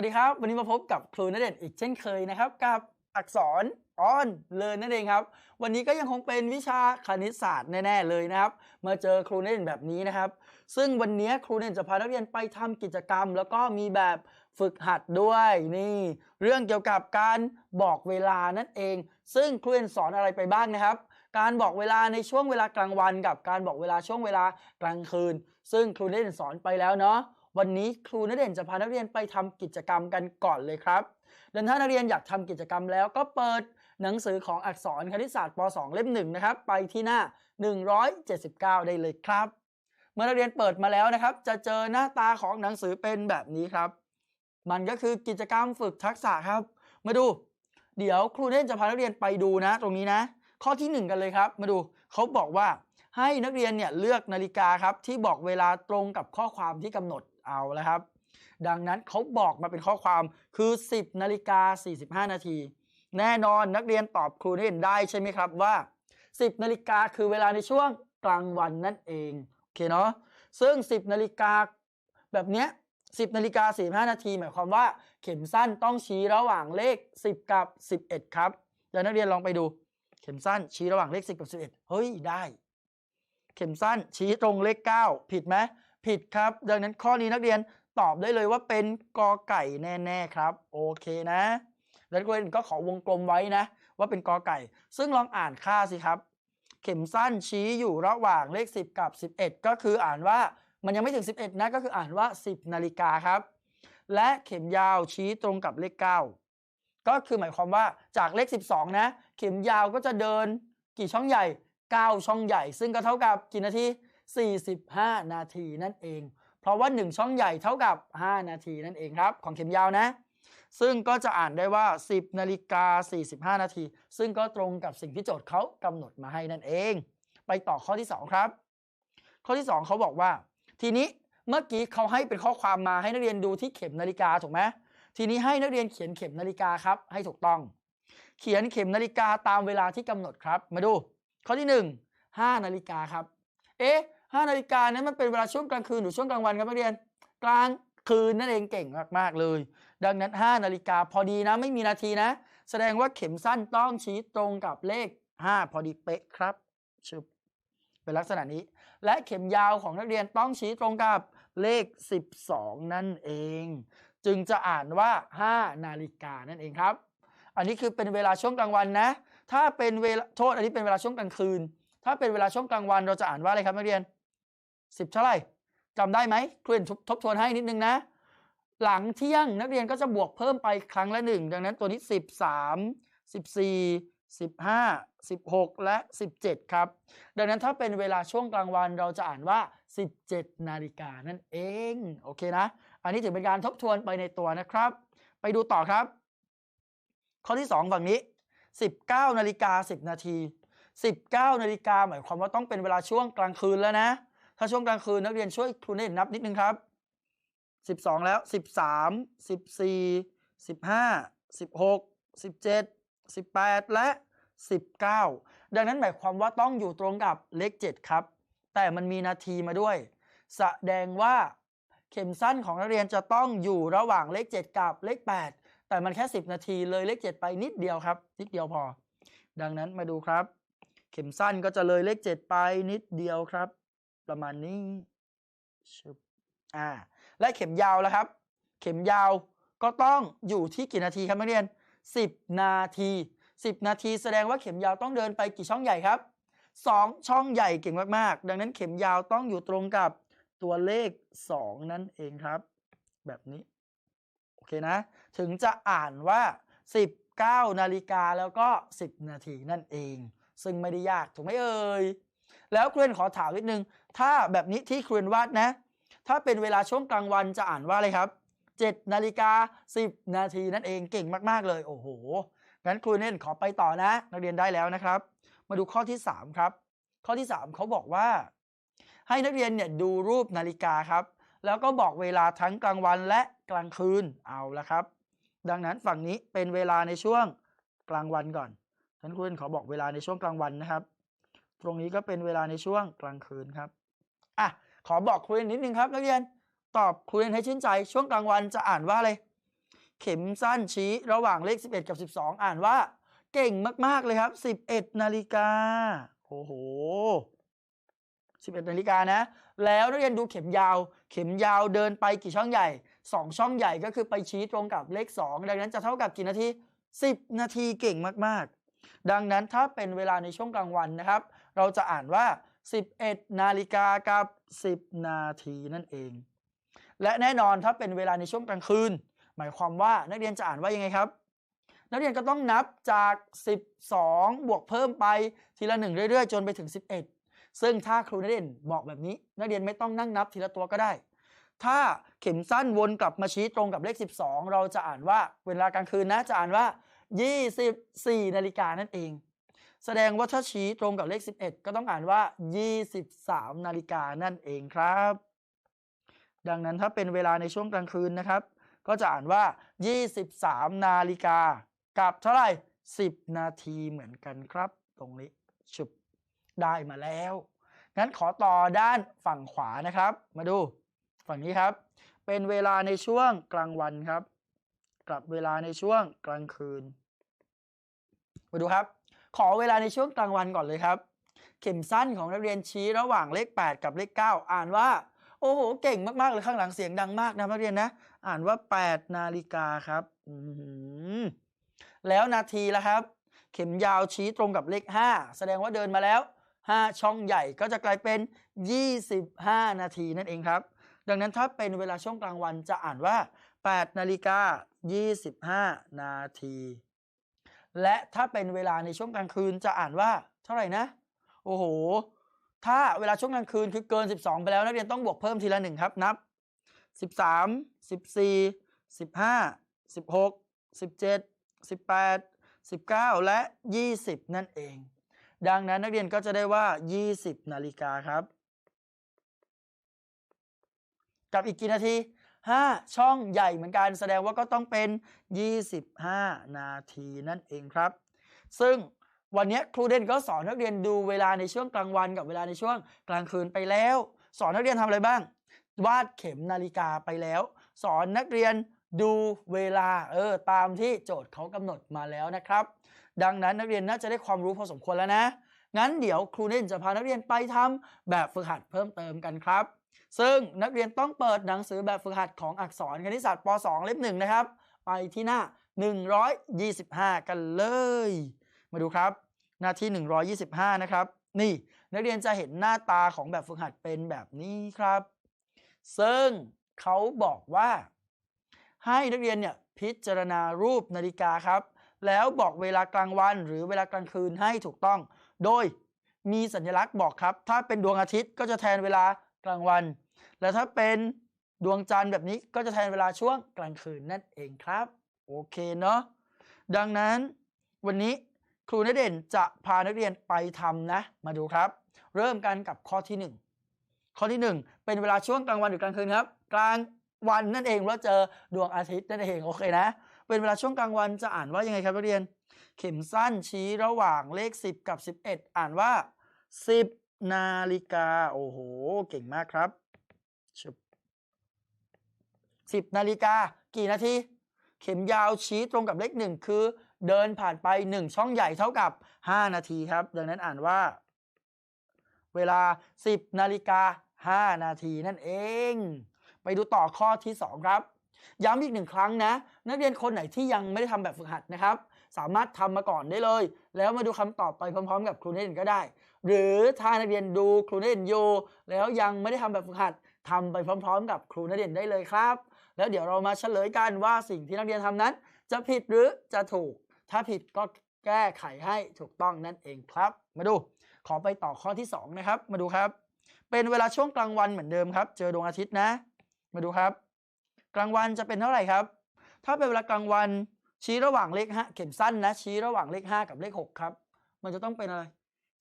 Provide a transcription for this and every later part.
สวัสดีครับ วันนี้มาพบกับครูณเดชน์อีกเช่นเคยนะครับกับอักษรออนเลินนั่นเองครับ วันนี้ก็ยังคงเป็นวิชาคณิตศาสตร์แน่ๆเลยนะครับ มาเจอครูณเดชน์แบบนี้นะครับ ซึ่งวันนี้ครูณเดชน์จะพานักเรียนไปทำกิจกรรม แล้วก็มีแบบฝึกหัดด้วยนี่ เรื่องเกี่ยวกับการบอกเวลานั่นเอง ซึ่งครูณเดชน์สอนอะไรไปบ้างนะครับการบอกเวลาในช่วงเวลากลางวันกับการบอกเวลาช่วงเวลากลางคืน ซึ่งครูณเดชน์สอนไปแล้วเนาะ วันนี้ครูณเด่นจะพานักเรียนไปทำกิจกรรมกันก่อนเลยครับดังถ้านักเรียนอยากทำกิจกรรมแล้วก็เปิดหนังสือของอักษรคณิตศาสตร์ป .2 เล่มหนึ่งนะครับ ไปที่หน้า 179 ได้เลยครับ เมื่อนักเรียนเปิดมาแล้วนะครับ จะเจอหน้าตาของหนังสือเป็นแบบนี้ครับ มันก็คือกิจกรรมฝึกทักษะครับ มาดู เดี๋ยวครูเด่นจะพานักเรียนไปดูนะ ตรงนี้นะ ข้อที่หนึ่งกันเลยครับ มาดูเขาบอกว่าให้นักเรียนเนี่ยเลือกนาฬิกาครับที่บอกเวลาตรงกับข้อความที่กำหนด เอาแล้วครับ ดังนั้นเขาบอกมาเป็นข้อความคือ 10นาฬิกา45 นาที แน่นอนนักเรียนตอบครูได้เห็นได้ใช่ไหมครับว่า 10นาฬิกาคือเวลาในช่วงกลางวันนั่นเองโอเคเนาะซึ่ง 10นาฬิกาแบบเนี้ย10นาฬิกา45 นาทีหมายความว่าเข็มสั้นต้องชี้ระหว่างเลข 10 กับ 11 ครับเดี๋ยวนักเรียนลองไปดู เข็มสั้นชี้ระหว่างเลข 10 กับ 11 เฮ้ยได้ เข็มสั้นชี้ตรงเลข 9 ผิดไหม ผิดครับ ดังนั้นข้อนี้นักเรียนตอบได้เลยว่าเป็นกอไก่แน่ๆครับ โอเคนะแล้วนักเรียนก็ขอวงกลมไว้นะ ว่าเป็นกอไก่ ซึ่งลองอ่านค่าสิครับ เข็มสั้นชี้อยู่ระหว่างเลข 10 กับ 11 ก็คืออ่านว่ามันยังไม่ถึง 11 นะก็คืออ่านว่า 10 นาฬิกาครับ และเข็มยาวชี้ตรงกับเลข 9 ก็คือหมายความว่าจากเลข 12 นะ เข็มยาวก็จะเดินกี่ช่องใหญ่ 9 ช่องใหญ่ ซึ่งก็เท่ากับกี่นาที 45 นาทีนั่นเอง เพราะว่า 1 ช่องใหญ่เท่ากับ 5 นาทีนั่นเองครับ ของเข็มยาวนะ ซึ่งก็จะอ่านได้ว่า 10นาฬิกา45 นาที ซึ่งก็ตรงกับสิ่งที่โจทย์เขากำหนดมาให้นั่นเอง ไปต่อข้อที่ 2 ครับ ข้อที่ 2 เขาบอกว่า ทีนี้เมื่อกี้เขาให้เป็นข้อความมาให้นักเรียนดูที่เข็มนาฬิกาถูกไหมทีนี้ให้นักเรียนเขียนเข็มนาฬิกาครับ ให้ถูกต้อง เขียนเข็มนาฬิกาตามเวลาที่กำหนดครับ มาดู ข้อที่ 1 5 นาฬิกาครับ เอ๊ะ 5นาฬิกานั้นมันเป็นเวลาช่วงกลางคืนหรือช่วงกลางวันครับนักเรียน กลางคืนนั่นเองเก่งมากๆเลย ดังนั้น 5 นาฬิกาพอดีนะไม่มีนาทีนะ แสดงว่าเข็มสั้นต้องชี้ตรงกับเลข 5 พอดีเป๊ะครับชึบเป็นลักษณะนี้ และเข็มยาวของนักเรียนต้องชี้ตรงกับเลข 12 นั่นเอง จึงจะอ่านว่า 5 นาฬิกานั่นเองครับ อันนี้คือเป็นเวลาช่วงกลางวันนะ ถ้าเป็นเวลาโทษอันนี้เป็นเวลาช่วงกลางคืน ถ้าเป็นเวลาช่วงกลางวันเราจะอ่านว่าอะไรครับนักเรียน 10เท่าไหร่จำได้ไหมครูเรียนทบทบทวนให้นิดนึงนะ หลังเที่ยงนักเรียนก็จะบวกเพิ่มไปครั้งละหนึ่งดังนั้นตัวนี้13 14 15 16และ17ครับ ดังนั้นถ้าเป็นเวลาช่วงกลางวันเราจะอ่านว่า17นาฬิกานั่นเอง โอเคนะ อันนี้ถือเป็นการทบทวนไปในตัวนะครับ ไปดูต่อครับ ข้อที่2ฝั่งนี้19นาฬิกา10นาที19นาฬิกาหมายความว่าต้องเป็นเวลาช่วงกลางคืนแล้วนะ ถ้าช่วงกลางคืนนักเรียนช่วยครูเนตนับนิดนึงครับ12แล้ว13 14 15 16 17 18แปดและ19ดังนั้นหมายความว่าต้องอยู่ตรงกับเลข7ครับ แต่มันมีนาทีมาด้วย แสดงว่าเข็มสั้นของนักเรียนจะต้องอยู่ระหว่างเลข7กับเลข8แต่มันแค่10นาทีเลยเลข7ไปนิดเดียวครับ นิดเดียวพอ ดังนั้นมาดูครับ เข็มสั้นก็จะเลยเลข7ไปนิดเดียวครับ ประมาณนี้ชึบอ่าและเข็มยาวแล้วครับ เข็มยาวก็ต้องอยู่ที่กี่นาทีครับนักเรียน 10 นาที 10 นาทีแสดงว่าเข็มยาวต้องเดินไปกี่ช่องใหญ่ครับ 2 ช่องใหญ่เก่งมากๆ ดังนั้นเข็มยาวต้องอยู่ตรงกับตัวเลข 2 นั่นเองครับ แบบนี้ โอเคนะ ถึงจะอ่านว่า 19 นาฬิกาแล้วก็ 10 นาทีนั่นเอง ซึ่งไม่ได้ยากถูกไหมเอ่ยแล้วครูเรนขอถามนิดนึง ถ้าแบบนี้ที่ครูนวาดนะ ถ้าเป็นเวลาช่วงกลางวันจะอ่านว่าอะไรครับ7นาฬิกา10 นาทีนั่นเองเก่งมากๆเลย โอ้โหงั้นครูเน่นขอไปต่อนะ นักเรียนได้แล้วนะครับ มาดูข้อที่ 3 ครับ ข้อที่ 3เขาบอกว่า ให้นักเรียนเนี่ยดูรูปนาฬิกาครับ แล้วก็บอกเวลาทั้งกลางวันและกลางคืนเอาละครับ ดังนั้นฝั่งนี้เป็นเวลาในช่วงกลางวันก่อนท่านครูเน่นขอบอกเวลาในช่วงกลางวันนะครับ ตรงนี้ก็เป็นเวลาในช่วงกลางคืนครับ อะขอบอกครูเรียนนิดนึงครับนักเรียนตอบครูเรียนให้ชื่นใจ ช่วงกลางวันจะอ่านว่าอะไรเข็มสั้นชี้ระหว่างเลข 11 กับ 12 อ่านว่า เก่งมาก ๆ เลยครับ 11 นาฬิกาโอ้โห 11 นาฬิกานะ แล้วนักเรียนดูเข็มยาว เข็มยาวเดินไปกี่ช่องใหญ่ 2 ช่องใหญ่ก็คือไปชี้ตรงกับเลข 2 ดังนั้นจะเท่ากับกี่นาที 10 นาทีเก่งมาก ๆ ดังนั้นถ้าเป็นเวลาในช่วงกลางวันนะครับ เราจะอ่านว่า 11 นาฬิกากับ 10 นาทีนั่นเอง และแน่นอนถ้าเป็นเวลาในช่วงกลางคืน หมายความว่านักเรียนจะอ่านว่ายังไงครับ นักเรียนก็ต้องนับจาก 12 บวกเพิ่มไปทีละหนึ่งเรื่อยๆ จนไปถึง 11 ซึ่งถ้าครูนักเรียนบอกแบบนี้ นักเรียนไม่ต้องนั่งนับทีละตัวก็ได้ ถ้าเข็มสั้นวนกลับมาชี้ตรงกับเลข 12 เราจะอ่านว่าเวลากลางคืนนะจะอ่านว่า 24 นาฬิกานั่นเอง แสดงว่าถ้าชี้ตรงกับเลข 11 ก็ต้องอ่านว่า 23 นาฬิกานั่นเองครับ ดังนั้นถ้าเป็นเวลาในช่วงกลางคืนนะครับ ก็จะอ่านว่า 23 นาฬิกากับเท่าไหร่ 10 นาทีเหมือนกันครับ ตรงนี้ชุบได้มาแล้ว งั้นขอต่อด้านฝั่งขวานะครับ มาดูฝั่งนี้ครับ เป็นเวลาในช่วงกลางวันครับกับเวลาในช่วงกลางคืน มาดูครับ ขอเวลาในช่วงกลางวันก่อนเลยครับ เข็มสั้นของนักเรียนชี้ระหว่างเลข 8 กับเลข 9 อ่านว่า โอ้โห เก่งมากๆเลยข้างหลังเสียงดังมากนะนักเรียนนะ อ่านว่า 8 นาฬิกาครับแล้วนาทีละครับ เข็มยาวชี้ตรงกับเลข 5 แสดงว่าเดินมาแล้ว 5 ช่องใหญ่ก็จะกลายเป็น 25 นาทีนั่นเองครับ ดังนั้นถ้าเป็นเวลาช่วงกลางวันจะอ่านว่า 8 นาฬิกา 25 นาที และถ้าเป็นเวลาในช่วงกลางคืนจะอ่านว่าเท่าไหร่นะ โอ้โห ถ้าเวลาช่วงกลางคืนคือเกิน 12 ไปแล้วนักเรียนต้องบวกเพิ่มทีละหนึ่งครับ นับ 13 14 15 16 17 18 19 และ 20 นั่นเอง ดังนั้นนักเรียนก็จะได้ว่า 20 นาฬิกาครับ กับอีกกี่นาที 5 ช่องใหญ่เหมือนกัน แสดงว่าก็ต้องเป็น 25 นาทีนั่นเองครับ ซึ่งวันนี้ครูเด่นก็สอนนักเรียนดูเวลาในช่วงกลางวันกับเวลาในช่วงกลางคืนไปแล้ว สอนนักเรียนทำอะไรบ้าง วาดเข็มนาฬิกาไปแล้ว สอนนักเรียนดูเวลาเออตามที่โจทย์เขากำหนดมาแล้วนะครับ ดังนั้นนักเรียนน่าจะได้ความรู้พอสมควรแล้วนะ งั้นเดี๋ยวครูเด่นจะพานักเรียนไปทำแบบฝึกหัดเพิ่มเติมกันครับ ซึ่งนักเรียนต้องเปิดหนังสือแบบฝึกหัดของอักษรคณิตศาสตร์ป .2 เล่มหนึ่งนะครับ ไปที่หน้า 125 กันเลย มาดูครับ หน้าที่ 125 นะครับ นี่นักเรียนจะเห็นหน้าตาของแบบฝึกหัดเป็นแบบนี้ครับ ซึ่งเขาบอกว่า ให้นักเรียนเนี่ยพิจารณารูปนาฬิกาครับ แล้วบอกเวลากลางวันหรือเวลากลางคืนให้ถูกต้อง โดยมีสัญลักษณ์บอกครับ ถ้าเป็นดวงอาทิตย์ก็จะแทนเวลา กลางวัน และถ้าเป็นดวงจันทร์แบบนี้ก็จะแทนเวลาช่วงกลางคืนนั่นเองครับ โอเคเนาะดังนั้นวันนี้ครูนเด่นจะพานักเรียนไปทำนะ มาดูครับ เริ่มกันกับข้อที่ 1 ข้อที่ 1 เป็นเวลาช่วงกลางวันหรือกลางคืนครับ กลางวันนั่นเองเราเจอดวงอาทิตย์นั่นเองโอเคนะ เป็นเวลาช่วงกลางวันจะอ่านว่ายังไงครับนักเรียน เข็มสั้นชี้ระหว่างเลข 10 กับ 11 อ่านว่า 10 นาฬิกา โอ้โห เก่งมากครับชึบนาฬิกา กี่นาที เข็มยาวชี้ตรงกับเลข1คือ เดินผ่านไป1ช่องใหญ่เท่ากับ5นาทีครับ ดังนั้นอ่านว่า เวลา10นาฬิกา5นาทีนั่นเอง ไปดูต่อข้อที่2ครับย้ำอีกหนึ่งครั้งนะ นักเรียนคนไหนที่ยังไม่ได้ทำแบบฝึกหัดนะครับ สามารถทำมาก่อนได้เลย แล้วมาดูคำตอบไปพร้อม ๆ กับครูเนตก็ได้ หรือถ้านักเรียนดูครูนักเนตอยู่แล้วยังไม่ได้ทำแบบฝึกหัดทำไปพร้อม ๆ กับครูนักเด่นได้เลยครับ แล้วเดี๋ยวเรามาเฉลยกันว่าสิ่งที่นักเรียนทำนั้น จะผิดหรือจะถูก ถ้าผิดก็แก้ไขให้ถูกต้องนั่นเองครับ มาดู ขอไปต่อข้อที่ 2 นะครับ มาดูครับ เป็นเวลาช่วงกลางวันเหมือนเดิมครับ เจอดวงอาทิตย์นะ มาดูครับ กลางวันจะเป็นเท่าไหร่ครับ ถ้าเป็นเวลากลางวันชี้ระหว่างเลขห้าเข็มสั้นนะ ชี้ระหว่างเลข 5 กับเลข 6 ครับ มันจะต้องเป็นอะไร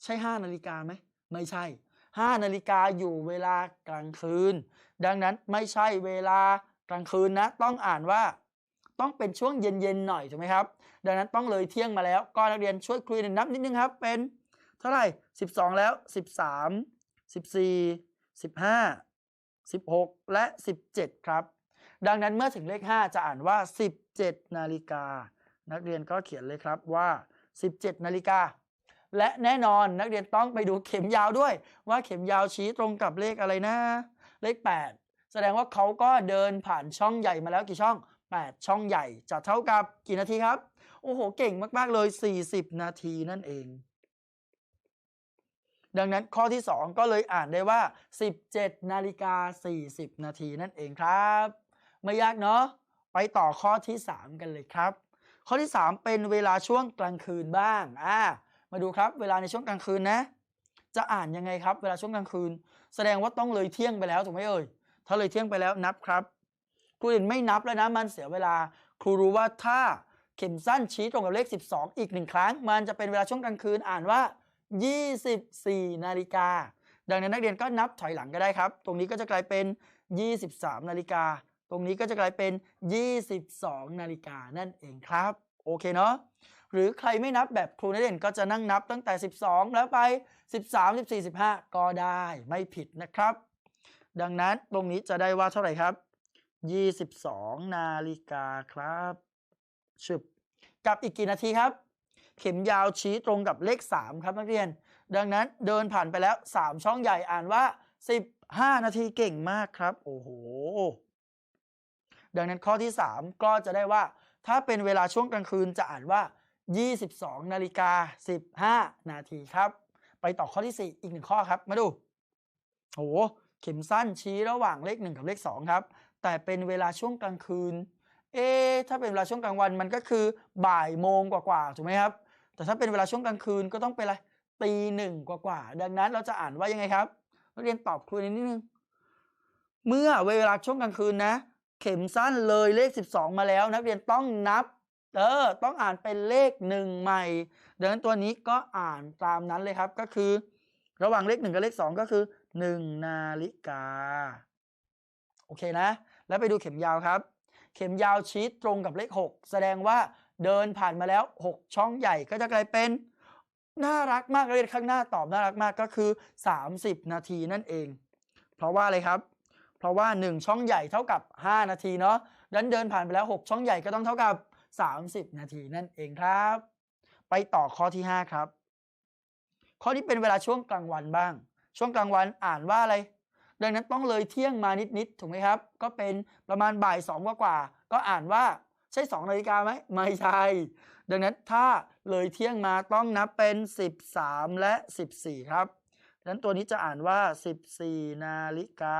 ใช่5นาฬิกาไหมไม่ใช่5นาฬิกาอยู่เวลากลางคืน ดังนั้นไม่ใช่เวลากลางคืนนะ ต้องอ่านว่า ต้องเป็นช่วงเย็นๆหน่อยถูกไหมครับ ดังนั้นต้องเลยเที่ยงมาแล้วก็นักเรียนช่วยคุยนับนิดนึงครับ เป็นเท่าไหร่ 12 แล้ว 13 14 15 16 และ 17 ครับ ดังนั้นเมื่อถึงเลข 5 จะอ่านว่า 17 นาฬิกา นักเรียนก็เขียนเลยครับว่า 17 นาฬิกา และแน่นอนนักเรียนต้องไปดูเข็มยาวด้วย ว่าเข็มยาวชี้ตรงกับเลขอะไรนะ เลข 8 แสดงว่าเขาก็เดินผ่านช่องใหญ่มาแล้วกี่ช่อง 8 ช่องใหญ่จะเท่ากับกี่นาทีครับ โอ้โห เก่งมาก ๆ เลย 40 นาทีนั่นเอง ดังนั้นข้อที่ 2 ก็เลยอ่านได้ว่า 17 นาฬิกา 40 นาทีนั่นเองครับ ไม่ยากเนาะไปต่อข้อที่ 3 กันเลยครับ ข้อที่ 3 เป็นเวลาช่วงกลางคืนบ้างอ่า มาดูครับ เวลาในช่วงกลางคืนนะ จะอ่านยังไงครับ เวลาช่วงกลางคืน แสดงว่าต้องเลยเที่ยงไปแล้วถูกไหมเอ่ยถ้าเลยเที่ยงไปแล้วนับครับ ครูเรียนไม่นับแล้วนะมันเสียเวลา ครูรู้ว่าถ้าเข็มสั้นชี้ตรงกับเลข 12 อีกหนึ่งครั้ง มันจะเป็นเวลาช่วงกลางคืนอ่านว่า 24 นาฬิกา ดังนั้นนักเรียนก็นับถอยหลังก็ได้ครับ ตรงนี้ก็จะกลายเป็น 23 นาฬิกา ตรงนี้ก็จะกลายเป็น 22 นาฬิกานั่นเองครับ โอเคเนาะ หรือใครไม่นับแบบครูนักเรียนก็จะนั่งนับตั้งแต่ 12 แล้วไป 13 14 15 ก็ได้ไม่ผิดนะครับ ดังนั้นตรงนี้จะได้ว่าเท่าไหร่ครับ 22 นาฬิกาครับชึบกับอีกกี่นาทีครับ เข็มยาวชี้ตรงกับเลข 3 ครับนักเรียน ดังนั้นเดินผ่านไปแล้ว 3 ช่องใหญ่อ่านว่า 15 นาทีเก่งมากครับ โอ้โห ดังนั้นข้อที่ 3 ก็จะได้ว่า ถ้าเป็นเวลาช่วงกลางคืนจะอ่านว่า 22นาฬิกา15 นาทีครับ ไปต่อข้อที่ 4 อีกหนึ่งข้อครับ มาดูโอ้โหเข็มสั้นชี้ระหว่างเลข 1 กับเลข 2 ครับ แต่เป็นเวลาช่วงกลางคืน เอ๊ถ้าเป็นเวลาช่วงกลางวันมันก็คือบ่ายโมงกว่าๆถูกไหมครับ แต่ถ้าเป็นเวลาช่วงกลางคืนก็ต้องเป็นอะไรตีหนึ่งกว่าๆดังนั้นเราจะอ่านว่ายังไงครับนักเรียนตอบครูนิดนึงเมื่อเวลาช่วงกลางคืนนะ เข็มสั้นเลยเลข 12 มาแล้ว นักเรียนต้องนับ เออต้องอ่านเป็นเลขหนึ่งใหม่ ดังนั้นตัวนี้ก็อ่านตามนั้นเลยครับก็คือ ระหว่างเลขหนึ่งกับเลขสองก็คือหนึ่งนาฬิกา โอเคนะ แล้วไปดูเข็มยาวครับ เข็มยาวชี้ตรงกับเลข 6 แสดงว่าเดินผ่านมาแล้ว 6 ช่องใหญ่ก็จะกลายเป็นน่ารักมากเลยข้างหน้าตอบน่ารักมากก็คือ 30 นาทีนั่นเอง เพราะว่าอะไรครับ เพราะว่า 1 ช่องใหญ่เท่ากับ 5 นาทีเนาะดังนั้นเดินผ่านไปแล้ว 6 ช่องใหญ่ก็ต้องเท่ากับ 30 นาทีนั่นเองครับ ไปต่อข้อที่ 5 ครับ ข้อนี้เป็นเวลาช่วงกลางวันบ้าง ช่วงกลางวันอ่านว่าอะไร ดังนั้นต้องเลยเที่ยงมานิดๆถูกไหมครับ ก็เป็นประมาณบ่ายสองกว่าๆก็อ่านว่าใช่2นาฬิกาไหมไม่ใช่ ดังนั้นถ้าเลยเที่ยงมาต้องนับเป็น 13 และ 14 ครับดังนั้นตัวนี้จะอ่านว่า 14 นาฬิกา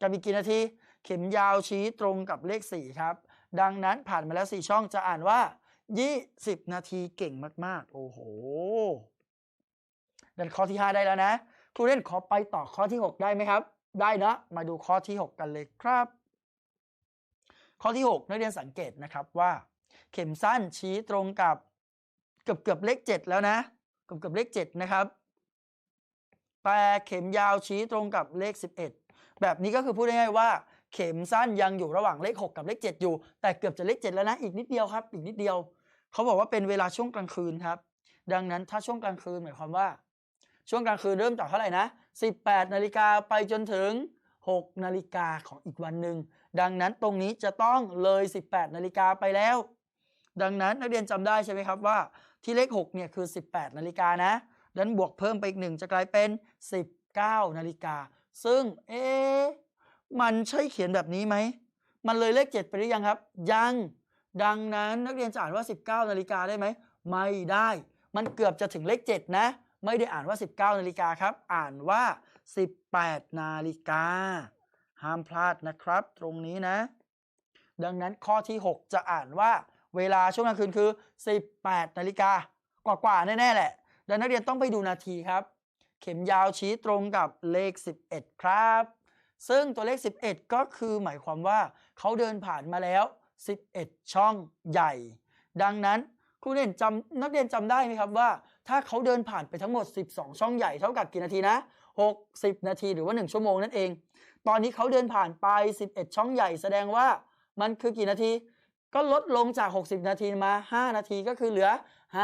กับอีกกี่นาที เข็มยาวชี้ตรงกับเลข 4 ครับ ดังนั้นผ่านมาแล้ว 4 ช่องจะอ่านว่า 20 นาทีเก่งมาก ๆ โอ้โหดังนั้นข้อที่ 5 ได้แล้วนะครูเล่นขอไปต่อข้อที่ 6 ได้ไหมครับ ได้นะ มาดูข้อที่ 6 กันเลยครับ ข้อที่ 6 นักเรียนสังเกตนะครับว่า เข็มสั้นชี้ตรงกับเกือบเกือบเลข 7 แล้วนะเกือบเกือบเลข 7 นะครับแต่เข็มยาวชี้ตรงกับเลข 11 แบบนี้ก็คือพูดง่ายๆว่า เข็มสั้นยังอยู่ระหว่างเลข 6 กับเลข 7 อยู่ แต่เกือบจะเลข 7 แล้วนะ อีกนิดเดียวครับ อีกนิดเดียว เขาบอกว่าเป็นเวลาช่วงกลางคืนครับ ดังนั้นถ้าช่วงกลางคืนหมายความว่า ช่วงกลางคืนเริ่มจากเท่าไหร่นะ 18 นาฬิกาไปจนถึง 6 นาฬิกาของอีกวันหนึ่ง ดังนั้นตรงนี้จะต้องเลย 18 นาฬิกาไปแล้ว ดังนั้นนักเรียนจำได้ใช่ไหมครับว่า ที่เลข 6 เนี่ยคือ 18 นาฬิกานะ ดังนั้นบวกเพิ่มไปอีกหนึ่งจะกลายเป็น 19 นาฬิกา ซึ่งเอ๊ มันใช่เขียนแบบนี้ไหม มันเลยเลข 7 ไปหรือยังครับ ยัง ดังนั้นนักเรียนจะอ่านว่า 19 นาฬิกาได้ไหม ไม่ได้ มันเกือบจะถึงเลข 7 นะ ไม่ได้อ่านว่า 19 นาฬิกาครับ อ่านว่า 18 นาฬิกา ห้ามพลาดนะครับ ตรงนี้นะ ดังนั้นข้อที่ 6 จะอ่านว่าเวลาช่วงกลางคืนคือ 18 นาฬิกากว่าๆแน่ๆแหละ ดังนั้นนักเรียนต้องไปดูนาทีครับ เข็มยาวชี้ตรงกับเลข 11 ครับ ซึ่งตัวเลข 11 ก็คือหมายความว่าเขาเดินผ่านมาแล้ว 11 ช่องใหญ่ ดังนั้นครูเรียนจำนักเรียนจำได้ไหมครับว่า ถ้าเขาเดินผ่านไปทั้งหมด 12 ช่องใหญ่เท่ากับกี่นาทีนะ 60 นาทีหรือว่า 1 ชั่วโมงนั่นเอง ตอนนี้เขาเดินผ่านไป 11 ช่องใหญ่ แสดงว่ามันคือกี่นาที ก็ลดลงจาก 60 นาทีมา 5 นาทีก็คือเหลือ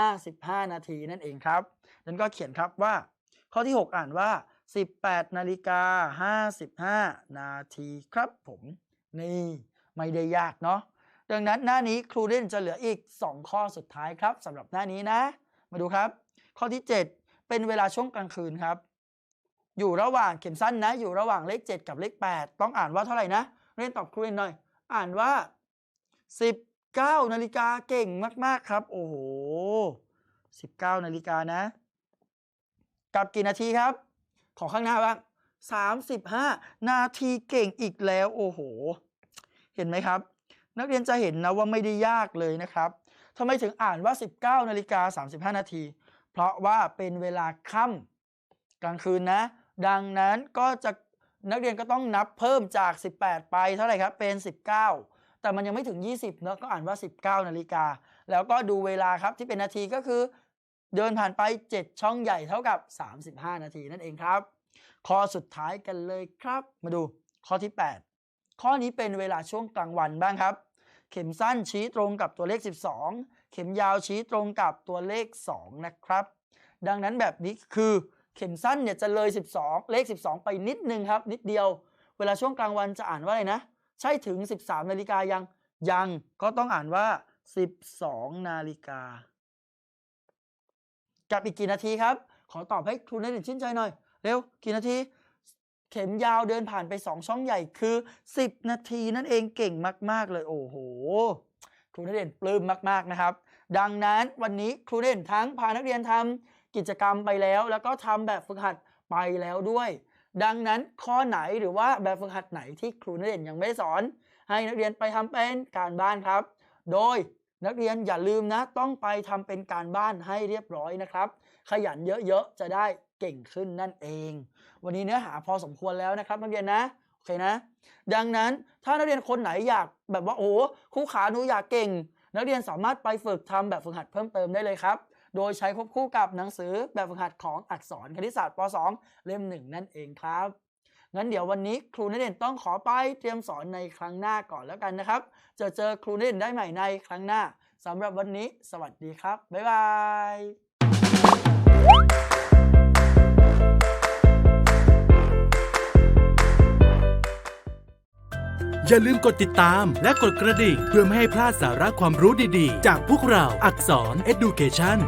55 นาทีนั่นเองครับนั้นก็เขียนครับว่า ข้อที่ 6 อ่านว่า 18นาฬิกา55 นาทีครับผม นี่ไม่ได้ยากเนาะดังนั้นหน้านี้ครูเล่นจะเหลืออีก 2 ข้อสุดท้ายครับสำหรับหน้านี้นะ มาดูครับ ข้อที่ 7 เป็นเวลาช่วงกลางคืนครับ อยู่ระหว่างเข็มสั้นนะ อยู่ระหว่างเลข 7 กับเลข 8 ต้องอ่านว่าเท่าไหร่นะเรียนตอบครูเล่นหน่อย อ่านว่า 19นาฬิกาเก่งมาก ๆ ครับ โอ้โห19นาฬิกานะ กับกี่นาทีครับ ของข้างหน้าบ้าง35นาทีเก่งอีกแล้ว โอ้โห เห็นไหมครับ นักเรียนจะเห็นนะว่าไม่ได้ยากเลยนะครับทำไมถึงอ่านว่า 19นาฬิกา35 นาที เพราะว่าเป็นเวลาค่ำกลางคืนนะ ดังนั้นก็จะนักเรียนก็ต้องนับเพิ่มจาก 18 ไปเท่าไหร่ครับ เป็น 19 แต่มันยังไม่ถึง 20เนอะก็อ่านว่า 19 นาฬิกา แล้วก็ดูเวลาครับที่เป็นนาทีก็คือ เดินผ่านไป 7 ช่องใหญ่เท่ากับ 35 นาทีนั่นเองครับ ข้อสุดท้ายกันเลยครับ มาดูข้อที่ 8 ข้อนี้เป็นเวลาช่วงกลางวันบ้างครับ เข็มสั้นชี้ตรงกับตัวเลข 12 เข็มยาวชี้ตรงกับตัวเลข 2 นะครับ ดังนั้นแบบนี้คือเข็มสั้นเนี่ยจะเลย 12 เลข 12 ไปนิดนึงครับ นิดเดียว เวลาช่วงกลางวันจะอ่านว่าอะไรนะ ใช่ถึง 13 นาฬิกายังยังก็ต้องอ่านว่า 12 นาฬิกา กับอีกกี่นาทีครับ ขอตอบให้ครูนเรียนชื่นใจหน่อย เร็ว กี่นาที เข็มยาวเดินผ่านไป 2 ช่องใหญ่คือ 10 นาทีนั่นเองเก่งมาก ๆ เลย โอ้โหครูนักเรียนปลื้มมาก ๆ นะครับ ดังนั้นวันนี้ครูนักเรียนทั้งพานักเรียนทำกิจกรรมไปแล้ว แล้วก็ทำแบบฝึกหัดไปแล้วด้วย ดังนั้นข้อไหนหรือว่าแบบฝึกหัดไหนที่ครูนักเรียนยังไม่ได้สอน ให้นักเรียนไปทำเป็นการบ้านครับ โดย นักเรียนอย่าลืมนะ ต้องไปทำเป็นการบ้านให้เรียบร้อยนะครับ ขยันเยอะๆ จะได้เก่งขึ้นนั่นเอง วันนี้เนื้อหาพอสมควรแล้วนะครับ นักเรียนนะโอเคนะ ดังนั้นถ้านักเรียนคนไหนอยากแบบว่าโอ้ครูขาหนูอยากเก่ง นักเรียนสามารถไปฝึกทำแบบฝึกหัดเพิ่มเติมได้เลยครับโดยใช้ควบคู่กับหนังสือแบบฝึกหัดของอักษรคณิตศาสตร์ป .2 เล่มหนึ่งนั่นเองครับ งั้นเดี๋ยววันนี้ครูนักเรียนต้องขอไปเตรียมสอนในครั้งหน้าก่อนแล้วกันนะครับ จะเจอครูนักเรียนได้ใหม่ในครั้งหน้าสำหรับวันนี้ สวัสดีครับ บ๊ายบายอย่าลืมกดติดตามและกดกระดิ่ง เพื่อไม่ให้พลาดสาระความรู้ดีๆ จากพวกเราอักษร Education